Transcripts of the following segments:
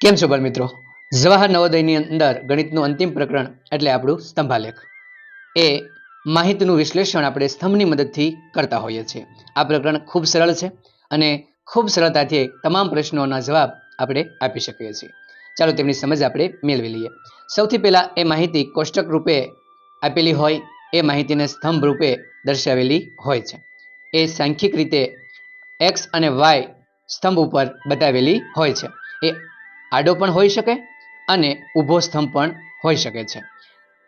કેમ છો બાળ મિત્રો જવાહર નવોદયની અંદર ગણિતનું અંતિમ પ્રકરણ એટલે આપણું સ્તંભાલેખ. એ માહિતીનું વિશ્લેષણ આપણે સ્તંભની મદદથી કરતા હોઈએ છીએ. આ પ્રકરણ ખૂબ સરળ છે અને ખૂબ સરળતાથી તમામ પ્રશ્નોના જવાબ આપણે આપી શકીએ છીએ. ચાલો તેમની સમજ આપણે મેળવી લઈએ. સૌથી પહેલાં એ માહિતી કોષ્ટક રૂપે આપેલી હોય, એ માહિતીને સ્તંભ રૂપે દર્શાવેલી હોય છે. એ સાંખ્યિક રીતે એક્સ અને વાય સ્તંભ ઉપર બતાવેલી હોય છે. એ આડો પણ હોઈ શકે અને ઊભો સ્તંભ પણ હોઈ શકે છે.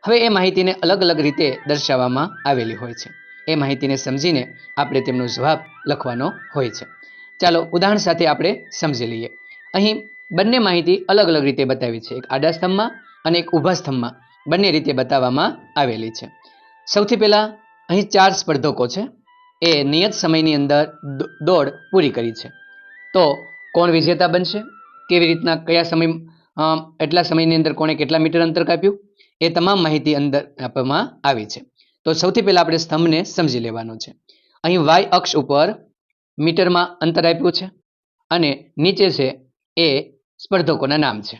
હવે એ માહિતીને અલગ અલગ રીતે દર્શાવવામાં આવેલી હોય છે. એ માહિતીને સમજીને આપણે તેમનો જવાબ લખવાનો હોય છે. ચાલો ઉદાહરણ સાથે આપણે સમજી લઈએ. અહીં બંને માહિતી અલગ અલગ રીતે બતાવી છે. એક આડા સ્તંભમાં અને એક ઊભા સ્તંભમાં. બંને રીતે બતાવવામાં આવેલી છે. સૌથી પહેલાં અહીં ચાર સ્પર્ધકો છે. એ નિયત સમયની અંદર દોડ પૂરી કરી છે. તો કોણ વિજેતા બનશે? કેવી રીતના, કયા સમય એટલા સમયની અંદર કોણે કેટલા મીટર અંતર કાપ્યું, એ તમામ માહિતી અંદર આપવામાં આવી છે. તો સૌથી પહેલાં આપણે સ્તંભને સમજી લેવાનો છે. અહીં વાય અક્ષ ઉપર મીટરમાં અંતર આપ્યું છે અને નીચે છે એ સ્પર્ધકોના નામ છે.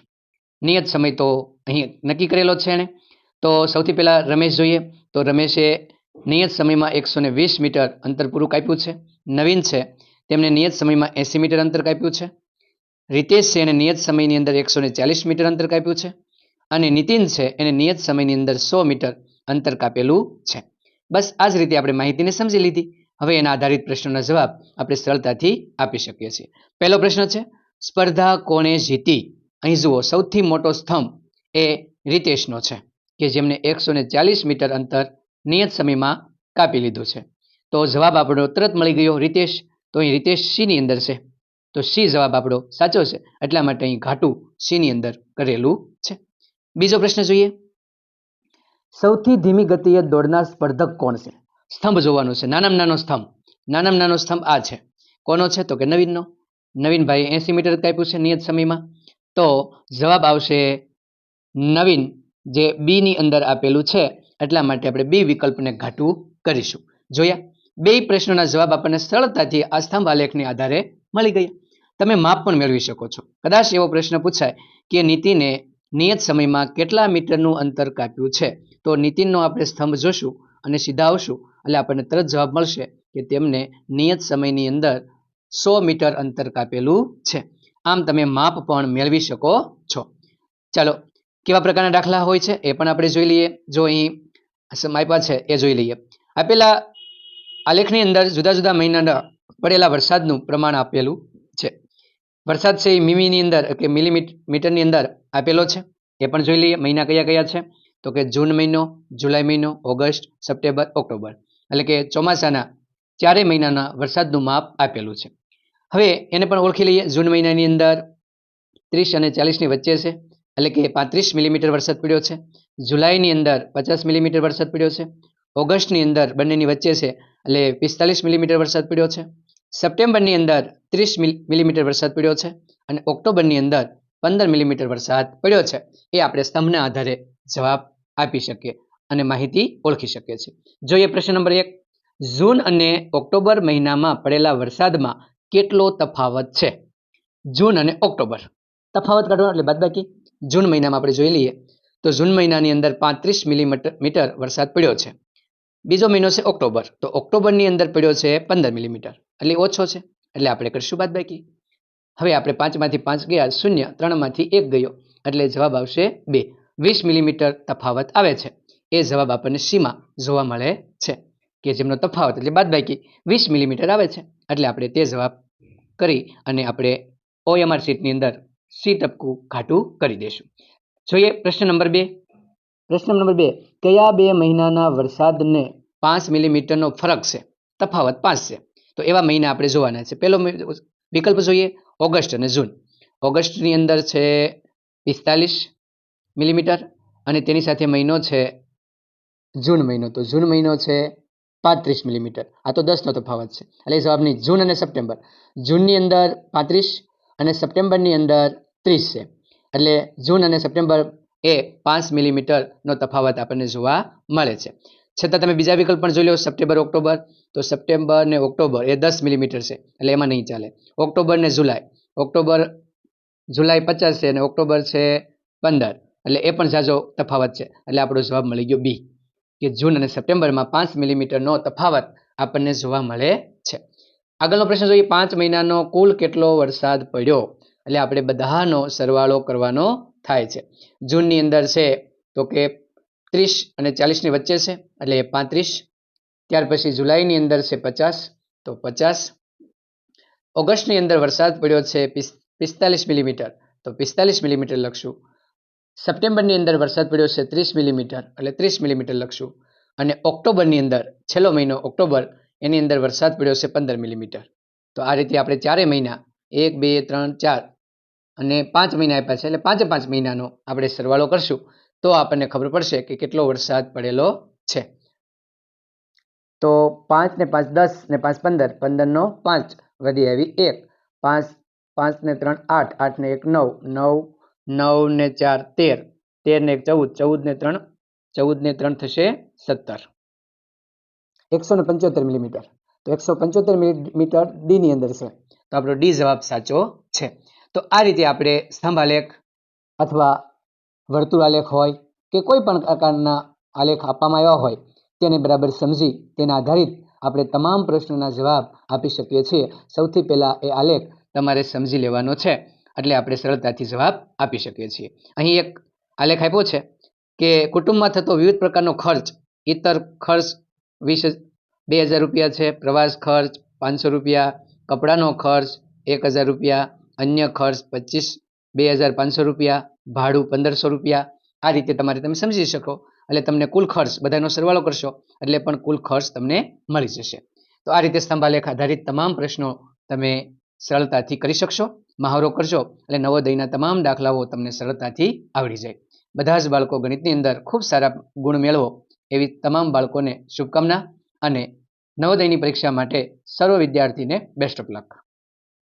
નિયત સમય તો અહીં નક્કી કરેલો છે એણે. તો સૌથી પહેલાં રમેશ જોઈએ. તો રમેશે નિયત સમયમાં એકસો ને વીસ મીટર અંતર પૂરું કાપ્યું છે. નવીન છે. તેમણે નિયત સમયમાં એંસી મીટર અંતર કાપ્યું છે. રીતેશ છે, એને નિયત સમયની અંદર એકસો ચાલીસ મીટર અંતર કાપ્યું છે અને નીતિન છે, એને નિયત સમયની અંદર સો મીટર અંતર કાપેલું છે. બસ આ જ રીતે આપણે માહિતીને સમજી લીધી. હવે એના આધારિત પ્રશ્નોના જવાબ આપણે સરળતાથી આપી શકીએ છીએ. પહેલો પ્રશ્ન છે, સ્પર્ધા કોણે જીતી? અહીં જુઓ, સૌથી મોટો સ્તંભ એ રિતેશનો છે, કે જેમને એકસો ચાલીસ મીટર અંતર નિયત સમયમાં કાપી લીધું છે. તો જવાબ આપણો તરત મળી ગયો રિતેશ. તો અહીં રિતેશ સીની અંદર છે. તો સી જવાબ આપણો સાચો છે. એટલા માટે અહીં ઘાટું સીની અંદર કરેલું છે. બીજો પ્રશ્ન જોઈએ. સૌથી ધીમી ગતિએ દોડનાર સ્પર્ધક કોણ છે? સ્તંભ જોવાનો છે. નાનામાં નાનો સ્તંભ. નાનામાં નાનો સ્તંભ આ છે. કોનો છે? તો કે નવીનનો. નવીનભાઈ એસી મીટર કાપ્યું છે નિયત સમયમાં. તો જવાબ આવશે નવીન, જે બીની અંદર આપેલું છે. એટલા માટે આપણે બી વિકલ્પને ઘાટું કરીશું. જોયા? બે પ્રશ્નોના જવાબ આપણને સરળતાથી આ સ્તંભ આલેખને આધારે મળી ગયા. તમે માપ પણ મેળવી શકો છો. કદાચ એવો પ્રશ્ન પૂછાય કે નીતિને નિયત સમયમાં કેટલા મીટરનું અંતર કાપ્યું છે? તો નીતિનનો આપણે સ્તંભ જોશું અને સીધા આવશું. એટલે આપણને તરત જવાબ મળશે કે તેમને નિયત સમયની અંદર સો મીટર અંતર કાપેલું છે. આમ તમે માપ પણ મેળવી શકો છો. ચાલો, કેવા પ્રકારના દાખલા હોય છે એ પણ આપણે જોઈ લઈએ. જો અહીં આપ્યા છે એ જોઈ લઈએ. આપેલા આલેખની અંદર જુદા જુદા મહિનાના પડેલા વરસાદનું પ્રમાણ આપેલું વરસાદ છે એ મીમીની અંદર કે મિલીમીટરની અંદર આપેલો છે. એ પણ જોઈ લઈએ, મહિના કયા કયા છે? તો કે જૂન મહિનો, જુલાઈ મહિનો, ઓગસ્ટ, સપ્ટેમ્બર, ઓક્ટોબર. એટલે કે ચોમાસાના ચારેય મહિનાના વરસાદનું માપ આપેલું છે. હવે એને પણ ઓળખી લઈએ, જૂન મહિનાની અંદર ત્રીસ અને ચાલીસની વચ્ચે છે. એટલે કે પાંત્રીસ મિલીમીટર વરસાદ પડ્યો છે. જુલાઈની અંદર પચાસ મિલીમીટર વરસાદ પડ્યો છે. ઓગસ્ટની અંદર બંનેની વચ્ચે છે. એટલે પિસ્તાલીસ મિલીમીટર વરસાદ પડ્યો છે. સપ્ટેમ્બરની અંદર ત્રીસ મિલીમીટર વરસાદ પડ્યો છે અને ઓક્ટોબરની અંદર પંદર મિલીમીટર વરસાદ પડ્યો છે. એ આપણે સ્તંભના આધારે જવાબ આપી શકીએ અને માહિતી ઓળખી શકીએ છીએ. જોઈએ પ્રશ્ન નંબર એક. જૂન અને ઓક્ટોબર મહિનામાં પડેલા વરસાદમાં કેટલો તફાવત છે? જૂન અને ઓક્ટોબર. તફાવત કાઢવાનો એટલે બાદબાકી. જૂન મહિનામાં આપણે જોઈ લઈએ તો જૂન મહિનાની અંદર પાંત્રીસ મિલીમીટર, મીટર વરસાદ પડ્યો છે. બીજો મહિનો છે ઓક્ટોબર. તો ઓક્ટોબરની અંદર પડ્યો છે પંદર મિલીમીટર. એટલે ઓછો છે. એટલે આપણે કરીશું બાદ બાકી. હવે આપણે પાંચમાંથી પાંચ ગયા, શૂન્ય. ત્રણમાંથી એક ગયો. એટલે જવાબ આવશે બે. વીસ મિલીમીટર તફાવત આવે છે. એ જવાબ આપણને સીમાં જોવા મળે છે. કે જેમનો તફાવત. એટલે બાદ બાકી. વીસ મિલીમીટર આવે છે. એટલે આપણે તે જવાબ કરી અને આપણે ઓએમઆર સીટની અંદર સી ટપકું ઘાટું કરી દઈશું. જોઈએ પ્રશ્ન નંબર બે. પ્રશ્ન નંબર બે, કયા બે મહિનાના વરસાદને પાંચ મિલીમીટરનો ફરક છે? તફાવત પાંચ છે. તો એવા મહિના આપણે જોવાના છે. પહેલો વિકલ્પ જોઈએ, ઓગસ્ટ અને જૂન. ઓગસ્ટની અંદર છે પિસ્તાલીસ મિલીમીટર અને તેની સાથે મહિનો છે જૂન મહિનો. તો જૂન મહિનો છે પાંત્રીસ મિલીમીટર. આ તો દસનો તફાવત છે. એટલે જવાબ નહીં, જૂન અને સપ્ટેમ્બર. જૂનની અંદર પાંત્રીસ અને સપ્ટેમ્બરની અંદર ત્રીસ છે. એટલે જૂન અને સપ્ટેમ્બર એ પાંચ મિલીમીટરનો તફાવત આપણને જોવા મળે છે. છતાં તમે બીજા વિકલ્પ પણ જોઈ લો, સપ્ટેમ્બર, ઓક્ટોબર. તો સપ્ટેમ્બર ને ઓક્ટોબર એ દસ મિલીમીટર છે, એટલે એમાં નહીં ચાલે. ઓક્ટોબર ને જુલાઈ. ઓક્ટોબર જુલાઈ પચાસ છે અને ઓક્ટોબર છે પંદર. એટલે એ પણ ઝાઝો તફાવત છે. એટલે આપણો જવાબ મળી ગયો બી. કે જૂન અને સપ્ટેમ્બરમાં પાંચ મિલીમીટરનો તફાવત આપણને જોવા મળે છે. આગળનો પ્રશ્ન જોઈએ, પાંચ મહિનાનો કુલ કેટલો વરસાદ પડ્યો? એટલે આપણે બધાનો સરવાળો કરવાનો થાય છે. જૂનની અંદર છે તો કે ત્રીસ અને ચાલીસની વચ્ચે છે, એટલે એ પાંત્રીસ. ત્યાર પછી જુલાઈની અંદર છે પચાસ, તો પચાસ. ઓગસ્ટની અંદર વરસાદ પડ્યો છે પિસ્તાલીસ મિલીમીટર, તો પિસ્તાલીસ મિલીમીટર લખશું. સપ્ટેમ્બરની અંદર વરસાદ પડ્યો છે ત્રીસ મિલીમીટર, એટલે ત્રીસ મિલીમીટર લખશું. અને ઓક્ટોબરની અંદર, છેલ્લો મહિનો ઓક્ટોબર, એની અંદર વરસાદ પડ્યો છે પંદર મિલીમીટર. તો આ રીતે આપણે ચારે મહિના, એક, બે, ત્રણ, ચાર અને પાંચ મહિના આપ્યા છે, એટલે પાંચે પાંચ મહિનાનો આપણે સરવાળો કરશું, તો આપણને ખબર પડશે કે કેટલો વરસાદ પડેલો છે. તો પાંચ ને પાંચ દસ ને પાંચ પંદર પંદરનો પાંચ, વધી આવી એક, પાંચ પાંચ ને ત્રણ આઠ આઠ ને એક નવ નવ નવ ને ચાર તેર તેર ને એક ચૌદ ચૌદ ને ત્રણ, ચૌદ ને ત્રણ થશે સત્તર. એકસો ને પંચોતેર મિલીમીટર, તો એકસો પંચોતેર મિલીમીટર ડીની અંદર છે, તો આપણો ડી જવાબ સાચો છે. તો આ રીતે આપણે સ્તંભાલેખ અથવા વર્તુળાલેખ હોય કે કોઈ પણ પ્રકારના આલેખ આપવામાં આવ્યા હોય તેને બરાબર સમજી તેના આધારિત આપણે તમામ પ્રશ્નોના જવાબ આપી શકીએ છીએ. સૌથી પહેલાં એ આલેખ તમારે સમજી લેવાનો છે એટલે આપણે સરળતાથી જવાબ આપી શકીએ છીએ. અહીં એક આલેખ આપ્યો છે કે કુટુંબમાં થતો વિવિધ પ્રકારનો ખર્ચ ઇતર ખર્ચ વીસ બે હજાર રૂપિયા છે, પ્રવાસ ખર્ચ પાંચસો રૂપિયા, કપડાનો ખર્ચ એક હજાર રૂપિયા અન્ય ખર્ચ પચીસ, બે હજાર પાંચસો રૂપિયા, ભાડું પંદરસો રૂપિયા. આ રીતે તમારે તમે સમજી શકો. એટલે તમને કુલ ખર્ચ બધાનો સરવાળો કરશો, એટલે પણ કુલ ખર્ચ તમને મળી જશે. તો આ રીતે સ્તંભાલેખ આધારિત તમામ પ્રશ્નો તમે સરળતાથી કરી શકશો, મહાવરો કરશો, એટલે નવોદયના તમામ દાખલાઓ તમને સરળતાથી આવડી જાય. બધા જ બાળકો ગણિતની અંદર ખૂબ સારા ગુણ મેળવો, એવી તમામ બાળકોને શુભકામના અને નવોદયની પરીક્ષા માટે સર્વ વિદ્યાર્થીને બેસ્ટ ઓફ લક